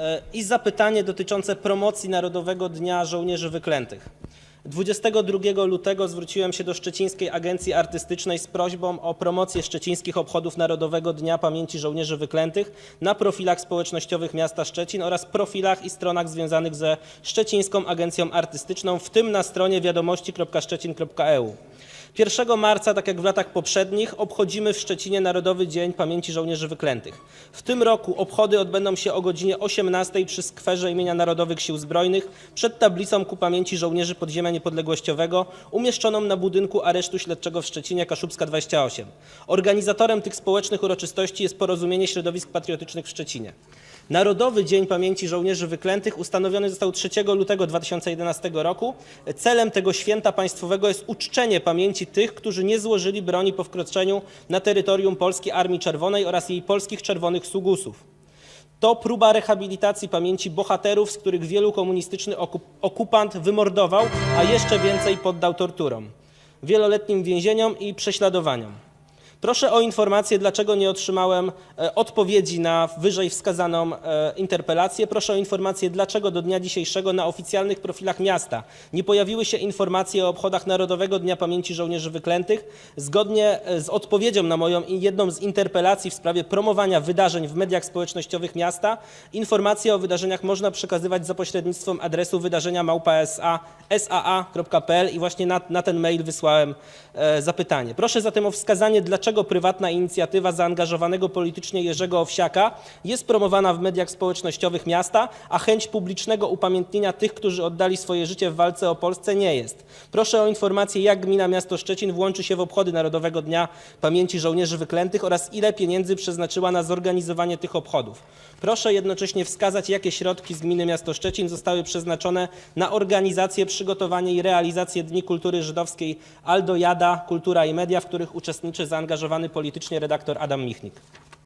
e, i zapytanie dotyczące promocji Narodowego Dnia Żołnierzy Wyklętych. 22 lutego zwróciłem się do Szczecińskiej Agencji Artystycznej z prośbą o promocję szczecińskich obchodów Narodowego Dnia Pamięci Żołnierzy Wyklętych na profilach społecznościowych miasta Szczecin oraz profilach i stronach związanych ze Szczecińską Agencją Artystyczną, w tym na stronie wiadomości.szczecin.eu. 1 marca, tak jak w latach poprzednich, obchodzimy w Szczecinie Narodowy Dzień Pamięci Żołnierzy Wyklętych. W tym roku obchody odbędą się o godzinie 18 przy skwerze imienia Narodowych Sił Zbrojnych przed tablicą ku pamięci żołnierzy podziemia niepodległościowego umieszczoną na budynku aresztu śledczego w Szczecinie Kaszubska 28. Organizatorem tych społecznych uroczystości jest Porozumienie Środowisk Patriotycznych w Szczecinie. Narodowy Dzień Pamięci Żołnierzy Wyklętych ustanowiony został 3 lutego 2011 roku. Celem tego święta państwowego jest uczczenie pamięci tych, którzy nie złożyli broni po wkroczeniu na terytorium Polskiej Armii Czerwonej oraz jej polskich czerwonych sługusów. To próba rehabilitacji pamięci bohaterów, z których wielu komunistyczny okup- okupant wymordował, a jeszcze więcej poddał torturom, wieloletnim więzieniom i prześladowaniom. Proszę o informację, dlaczego nie otrzymałem e, odpowiedzi na wyżej wskazaną e, interpelację. Proszę o informację, dlaczego do dnia dzisiejszego na oficjalnych profilach miasta nie pojawiły się informacje o obchodach Narodowego Dnia Pamięci Żołnierzy Wyklętych. Zgodnie e, z odpowiedzią na moją jedną z interpelacji w sprawie promowania wydarzeń w mediach społecznościowych miasta, informacje o wydarzeniach można przekazywać za pośrednictwem adresu wydarzenia małpa SA, saa.pl i właśnie na, na ten mail wysłałem e, zapytanie. Proszę zatem o wskazanie, dlaczego prywatna inicjatywa zaangażowanego politycznie Jerzego Owsiaka jest promowana w mediach społecznościowych miasta, a chęć publicznego upamiętnienia tych, którzy oddali swoje życie w walce o Polsce nie jest. Proszę o informację, jak gmina miasto Szczecin włączy się w obchody Narodowego Dnia Pamięci Żołnierzy Wyklętych oraz ile pieniędzy przeznaczyła na zorganizowanie tych obchodów. Proszę jednocześnie wskazać, jakie środki z gminy miasto Szczecin zostały przeznaczone na organizację, przygotowanie i realizację Dni Kultury Żydowskiej Aldo Jada, Kultura i Media, w których uczestniczy zaangażowany politycznie redaktor Adam Michnik.